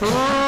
ఆ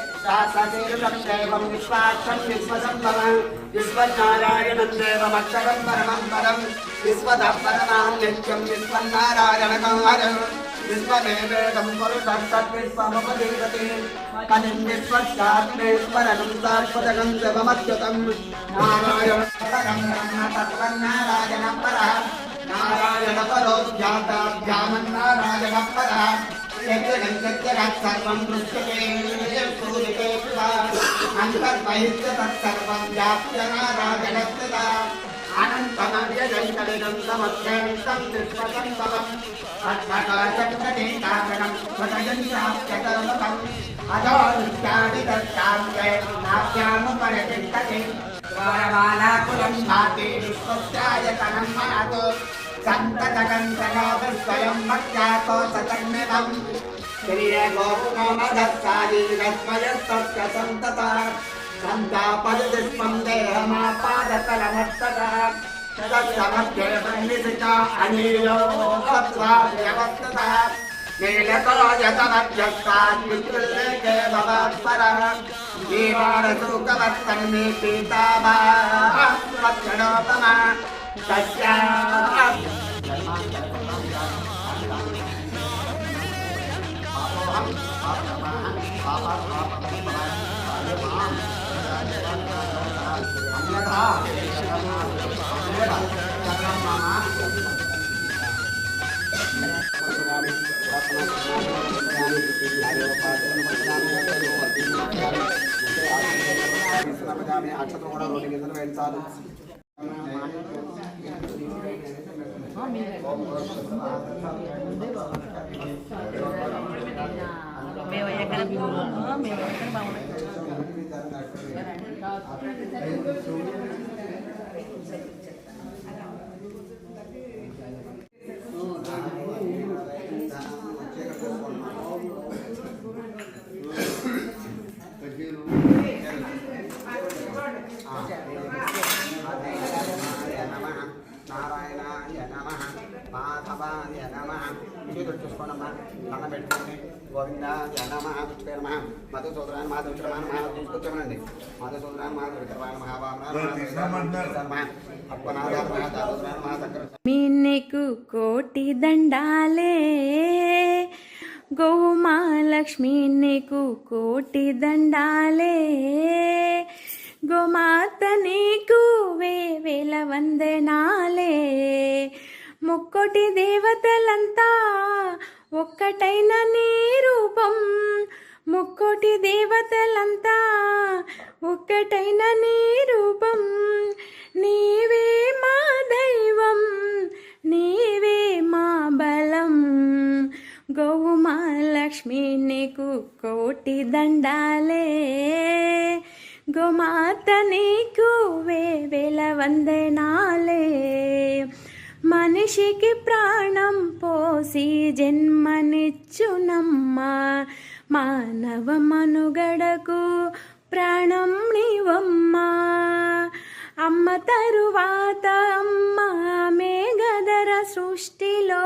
బ్రతుకు గడుపుకున్నాను శాసీర్షేవం విశ్వాక్షం విశ్వసంభవం విశ్వనారాయణం దేవమక్షరం పరమం పదం విశ్వద పరమాం నిత్యం విశ్వనారాయణకం హరం విశ్వదేవేదం పురుషస్తత్ విశ్వముపదేవతే కనిం విశ్వస్యాత్మేశ్వరనం శాశ్వతగం శివమచ్యుతం నారాయణ పరం బ్రహ్మ తత్వం నారాయణ तच्चरात्सर्वं पृष्ठपेन्द्रियसूरिके अन्तर्बहिश्च तत्सर्वं व्याप्तनारागणस्तदा अनन्तमव्यजन्तलिनं समक्षेमितं दृष्टं तवम् अद्भकाशक्तदेकागणं स्वतयन्ताप्यकर्मकम् अजोनित्यादि दत्ताङ्गे नाभ्यामुपरचिन्तते वरमालाकुलं भाति विश्वस्यायतनं मनतो सन्ततकं सदा स्वयं मत्याको सतन्निवम् భాతి విశ్వస్యాయతనం మనతో సంతతకంతగా స్వయం మధ్యాతో సతన్నివం శ్రీయగోపుమదస్సాదీరస్మయస్తస్య సంతత సంతాపదిష్మం దేహమాపాదతలమత్తత తదస్తమధ్యే సన్నిసిత అనీయో కూడా రెండు గింజలు వేయించాలి మేము ఎక్కడ మేము ఎక్కడ బాగున్నాం. నారాయణాయ నమ మాధవాయ నమ చూసుకోండి అమ్మా కన్న పెట్టుకోండి నమ మహా తీసుకొచ్చామనండి మహాభావన మహాసంకర మిన్నెకు కోటి దండాలే. గోమాలక్ష్మి నీకు కోటి దండాలే. గోమాత నీకు వేవేల వందనాలే. ముక్కోటి దేవతలంతా ఒక్కటైన నీ రూపం ముక్కోటి దేవతలంతా. ఒక్కటైన నీ రూపం నీవే మా దైవం నీవే మా బలం. గౌ మహాలక్ష్మి నీకు కోటి దండాలే. గోమాత నీకు వేవేల వందనాలే. మనిషికి ప్రాణం పోసి జన్మనిచ్చునమ్మా. మానవ మనుగడకు ప్రాణం నీవమ్మా. అమ్మ తరువాత అమ్మ మేఘధర సృష్టిలో.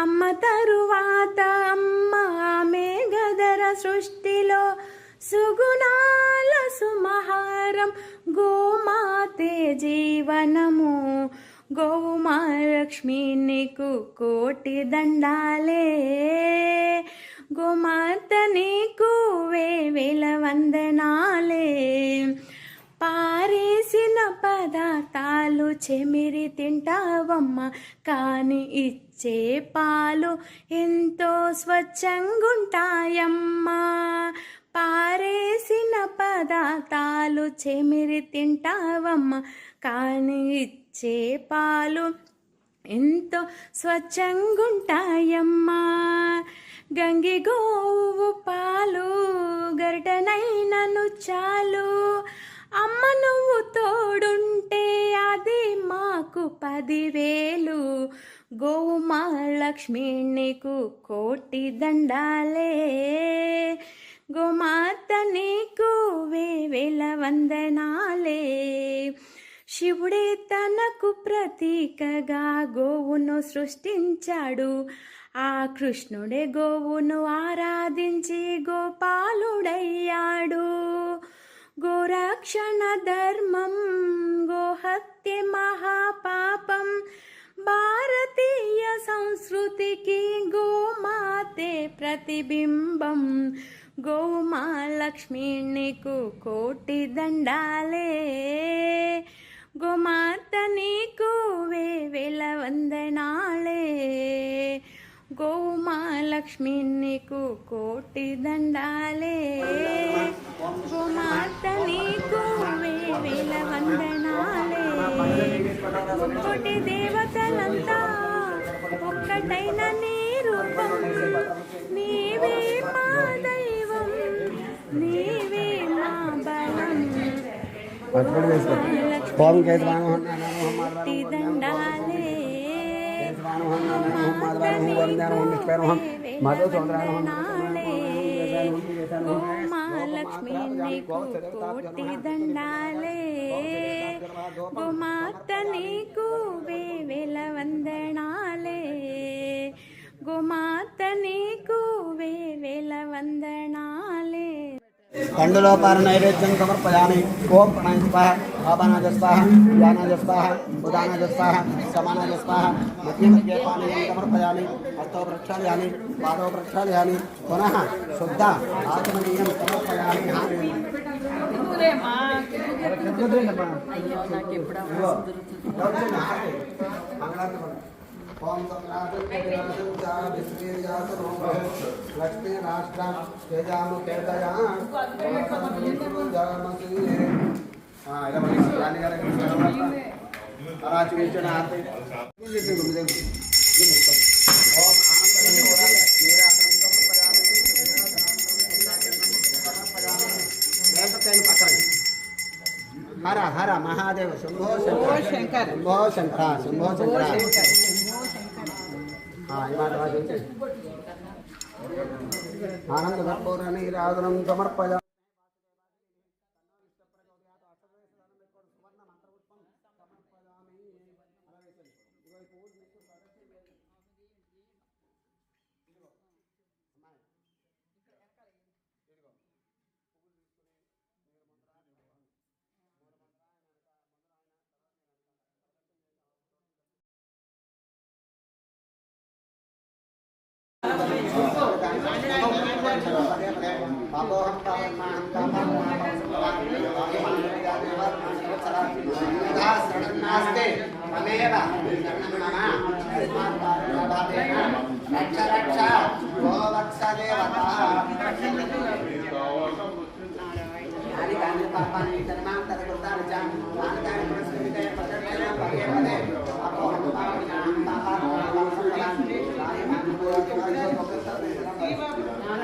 అమ్మ తరువాత అమ్మ మేఘధర సృష్టిలో. సుగుణాల సుమహారం గోమాతే జీవనము. గోమాలక్ష్మి నీకు కోటి దండాలే. గోమాత నీకు వేల వందనాలే. పారేసిన పదార్థాలు చెమిరి తింటావమ్మ కానీ ఇచ్చే పాలు ఎంతో స్వచ్ఛంగుంటాయమ్మా. పారేసిన పదార్థాలు చెమిరి తింటావమ్మా. కానీ ఇచ్చే పాలు ఎంతో స్వచ్ఛంగుంటాయమ్మా. గంగి గోవు పాలు గరిటనైనను చాలు అమ్మ నువ్వు తోడుంటే అది మాకు పదివేలు. గోవు మహాలక్ష్మి నీకు కోటి దండాలే. గోమాత నీకు వేవేల వందనాలే. శివుడే తనకు ప్రతీకగా గోవును సృష్టించాడు. ఆ కృష్ణుడే గోవును ఆరాధించి గోపాలుడయ్యాడు. గోరక్షణ ధర్మం గోహత్య మహాపాపం భారతీయ సంస్కృతికి గోమాతే ప్రతిబింబం. గోమాలక్ష్మి నీకు కోటి దండాలే. గోమాత నీకు వేవేల వందనాలే. గోమాలక్ష్మి నీకు కోటి దండాలే. గోమాత నీకు వేవేల వందనాలే. కోటి దేవతలంతా ఒక్కటైన ఓం కేశవాను కోటి దండాలే నీకు గోమాత నీకు వేవేల వందనాలే గోమాత నీకు వేవేల వందనాలే. పండులోపార నైవేద్యం సమర్పయామి ఓం ప్రణయస్వాహ ఆపానాజస్వాహ ధ్యానాజస్వాహ ఉదానాజస్వాహ సమానాజస్వాహ మధ్య మధ్య పానీయం సమర్పయామి హస్తో ప్రక్షాళయామి పాదో ప్రక్షాళయామి పునః శుద్ధ ఆచమనీయం సమర్పయామి ఓం ओम लक्ष्मी हर हर महादेव शंभो शंकर शंभो शंकर। शंभो शंकर। ആനന്ദ കർപ്പൂരനീരാതരം സമർപ്പ शरणस्ते तमेव रक्ष रक्ष गो वत्सदेवता आदि कानि पापानि कर्मां तत् कृतानि च मानि कानि पुरस्कृते प्रकटयेन पर्यवते अतो पापानि पापानि पापानि पापानि पापानि पापानि पापानि पापानि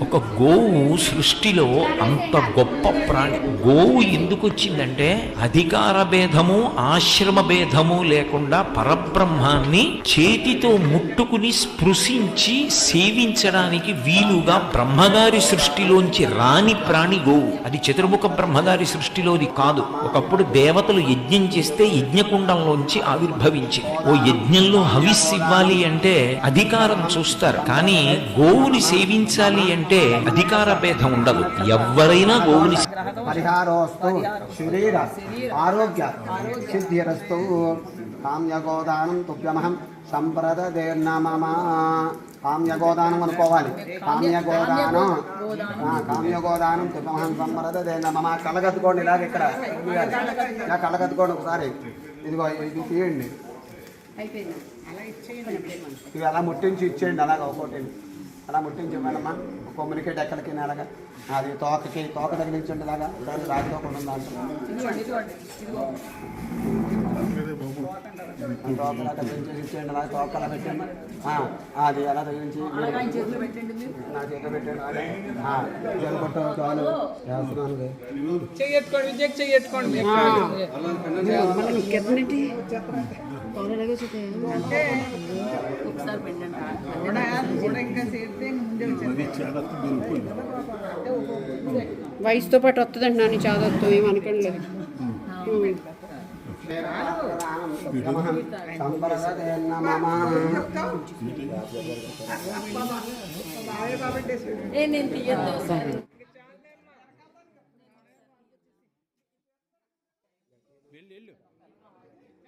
ఒక గోవు సృష్టిలో అంత గొప్ప ప్రాణి గోవు ఎందుకు వచ్చిందంటే అధికార భేదము ఆశ్రమ భేదము లేకుండా పరబ్రహ్మాన్ని చేతితో ముట్టుకుని స్పృశించి సేవించడానికి వీలుగా బ్రహ్మగారి సృష్టిలోంచి రాని ప్రాణి గోవు. అది చతుర్ముఖ బ్రహ్మగారి సృష్టిలోది కాదు. ఒకప్పుడు దేవతలు యజ్ఞం చేస్తే యజ్ఞకుండంలోంచి ఆవిర్భవించింది. ఓ యజ్ఞంలో హవిస్ ఇవ్వాలి అంటే అధికారం చూస్తారు. కానీ గోవుని సేవించాలి అంటే అధికార భేదం ఉండదు. ఎవరైనా గోవుని ఆరోగ్య సిద్ధిరస్తు కామ్యగోదానం తుభ్యమహం కామ్యగోదానం అనుకోవాలి. కామ్యగోదానం. కామ్యగోదానం తుభ్యమహం కళ్ళగత్తుకోండి ఇలాగ ఇక్కడ ఇలా కళ్ళగత్తుకోండి ఒకసారి. ఇదిగో ఇది తీయండి. ఇవి అలా ముట్టించి ఇచ్చేయండి అలాగ ఒక్కోటి అలా ముట్టించి ఇవ్వాలమ్మా కొమ్మునికే డెక్కలకి అలాగా. అది తోకకి తోక తగిలించండి ఇలాగా దాన్ని రాగి తోక ఉంటుంది దాంట్లో తోకలా తగిలించి ఇచ్చేయండి అలాగే తోక అలా పెట్టండి ఆ, అది అలా తగిలించి నా చేతిలో పెట్టండి అలాగే. ఆ, జలపట్టు చాలు. విజయ్ చెయ్యెత్తుకోండి ఒకసారి వయసుతో పాటు వస్తుంది అంటున్నాను చాదత్వం ఏం లేదు నేను తీయద్దు ఒకసారి ఇద్దరు పట్టుకుని నాకు ఇవ్వండి.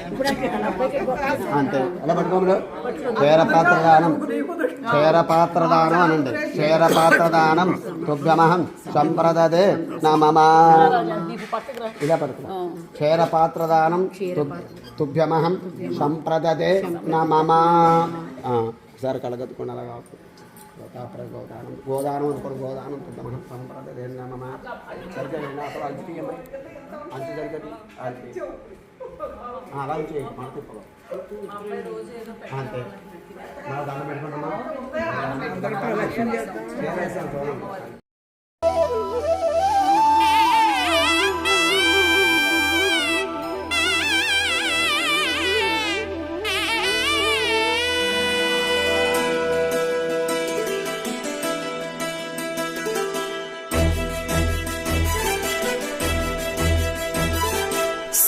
అంతే. ఎలా పట్టుకోమరు క్షేరపాత్రదానం. క్షేరపాత్రదానం అనండి. క్షేరపాత్రదానం తుభ్యమహం సంప్రదదే నమమా. ఇలా పట్టుకో. క్షేరపాత్రదానం తుభ్యమహం సంప్రదదే నమమా. మమ ఆ, ఒకసారి కలగత్తుకోండి అలా కాకు. గోదానం గోదానం అనుకోరు. గోదానం తుభ్యమహం సంప్రదదే నమమా. సరిగ్గా అసలు అంచు తీయమని అంచు. సరిగ్గా అలా చేయి. మన తిప్పలో అంతే. మన దండం పెట్టుకుంటున్నాం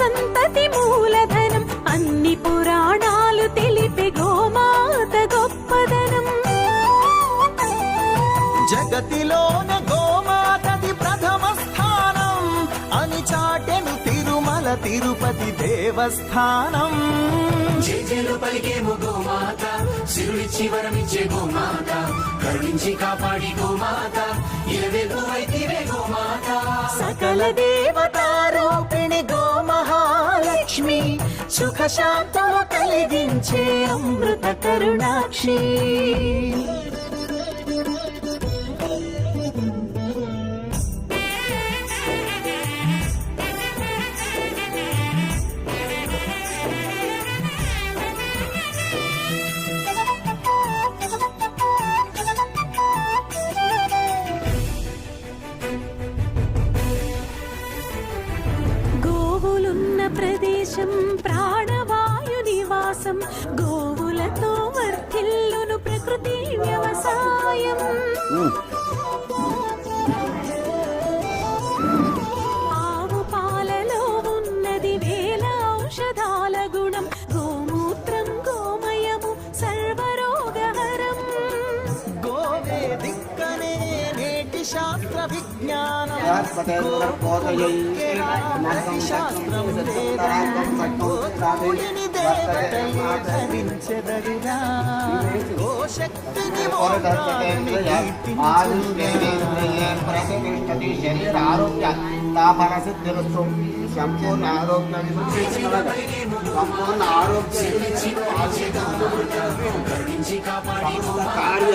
సంతతి మూలధనం అన్ని పురాణాలు తెలిపే గోమాత గొప్పదనం. జగతిలోన గోమాతది ప్రథమ స్థానం అని చాటెను తిరుమల తిరుపతి దేవస్థానం. జేజేలు పలికేము గోమాత సిరులిచ్చి వరమిచ్చే గోమాత కరుణించి కాపాడి గోమాత ఇలవెల్పు వైతివే గోమాత. సకల దేవతారూపిణి గో మహాలక్ష్మి సుఖశాంతము కలిగించే అమృత కరుణాక్షి. ప్రదేశం ప్రాణవాయు నివాసం గోవులతో వర్ధిల్లును ప్రకృతి వ్యవసాయం. విజ్ఞానం గోవుని దేవతయే ధరించెదరుగా గోశక్తిని ఆరోగ్య స్థాపన సిద్ధిరస్తు సంపూర్ణ ఆరోగ్యం సంపూర్ణ కార్య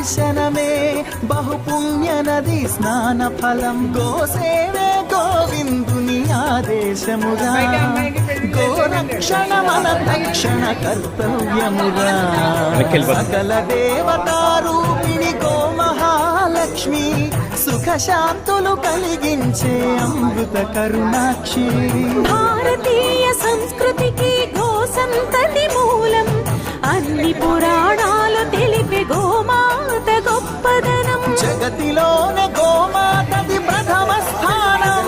గోదర్శనమే బహుపుణ్య నది స్నాన ఫలం. గోసేవే గోవిందుని ఆదేశముగా. గోరక్షణ మన తక్షణ కర్తవ్యముగా. సకల దేవతారూపిణి గో మహాలక్ష్మి సుఖ శాంతులు కలిగించే అమృత కరుణాక్షి. భారతీయ సంస్కృతికి గో సంతతి మూలం. అన్ని పురాణాలు తిరుపతిలోన గోమాతది ప్రథమ స్థానం.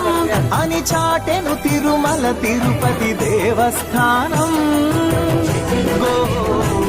అని చాటెను తిరుమల తిరుపతి దేవస్థానం. గో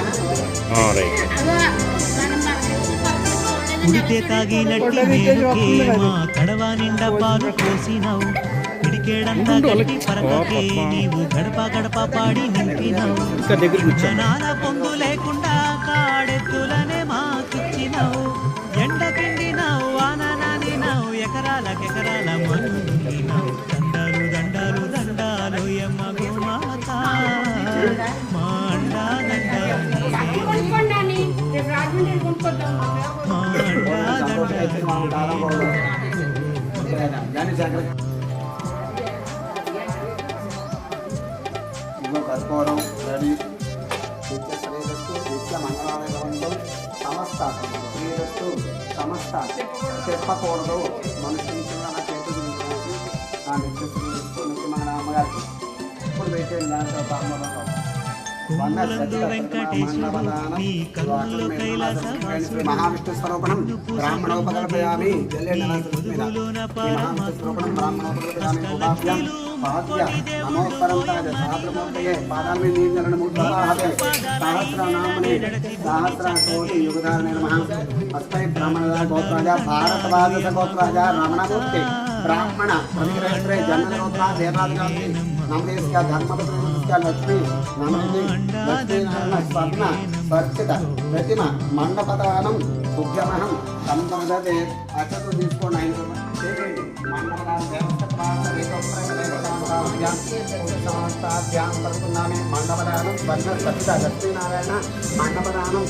ట్విన్స్ అంట తాగినట్టి నేనుకేమా మా కడవ నిండా పాలు పోసినావు పిడికేడంతా గట్టి పరకకే నీవు గడప గడప పాడి నింపినావు జనాల పొంగు లేకుండా కాడెత్తులనే మాకిచ్చినావు ఎండ పిండినావు వాన నానినావు ఎకరాలకెకరాల మనునావు అండా దండాలు దాని జాగ్రత్త ఇదిగో కర్పూరం రెడీ నిత్య శ్రేయస్సు నిత్య మంగళాలయంలో సమస్త శ్రేయస్సు సమస్త చెప్పకూడదు మనుషులు నా చేతులు నా నిత్య శ్రేయస్సు నిత్య మంగళ అమ్మగారికి ఇప్పుడు పెట్టే దాంట్లో అమ్మగారు కొమ్ములందు వెంకటేశ్వరు నీ కన్నుల్లో కైలాసవాసుడు మహావిష్ణు స్వరూపణం బ్రాహ్మణోపకల్పయామి పొదుగులోన స్వరూపణం బ్రాహ్మణోపకల్పయామి ఉపాభ్యాం పాద్య నమోపరం తాజ సహస్రమూర్తయే పాదాల మీద నీంజరణ మూర్తపాహతే సహస్రనామనే సహస్ర కోటి యుగధారణ నమః అస్మై బ్రాహ్మణ గోత్రాజ భారతవాదస గోత్రాజ రమణమూర్తి బ్రాహ్మణ నమదేశ్య ధర్మపత్ర లక్ష్మి నమని లక్ష్మీనారాయణ స్వర్ణ స్వర్చిత ప్రతిమ మండపదానం ఉద్యమనం సంపదతే అచ్చతు తీసుకోండి ఆయన చేయండి మండపదానం మండపదానం వన్న సత్య లక్ష్మీనారాయణ మండపదానం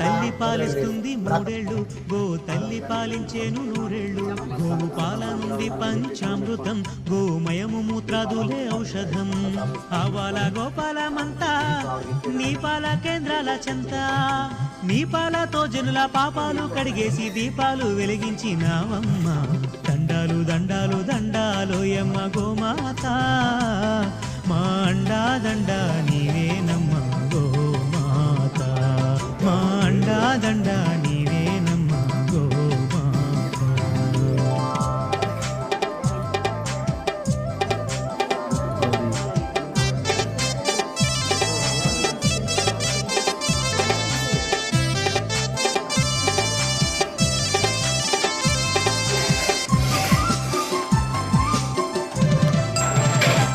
తల్లి పాలిస్తుంది మూడేళ్ళు గో తల్లి పాలించేను నూరేళ్ళు. గోవు పాల నుండి పంచామృతం గోమయము మూత్రాదులే ఔషధం. ఆవాల గోపాలమంతా నీ పాల కేంద్రాల చెంత. నీ పాలతో జనుల పాపాలు కడిగేసి దీపాలు వెలిగించినావమ్మ. దండాలు దండాలు దండాలు ఎమ్మ గోమాత. మా అండా దండ నీవేనమ్మ గోమాత. మా అండా దండ